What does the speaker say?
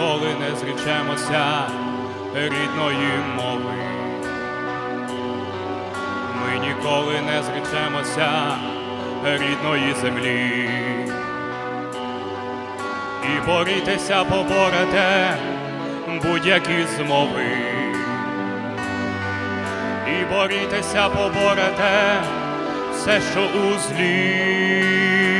ніколи не зрічемося рідної мови. Ми ніколи не зречемося рідної землі. І борітеся, поборете будь-які змови. І борітеся, поборете все, що у злі.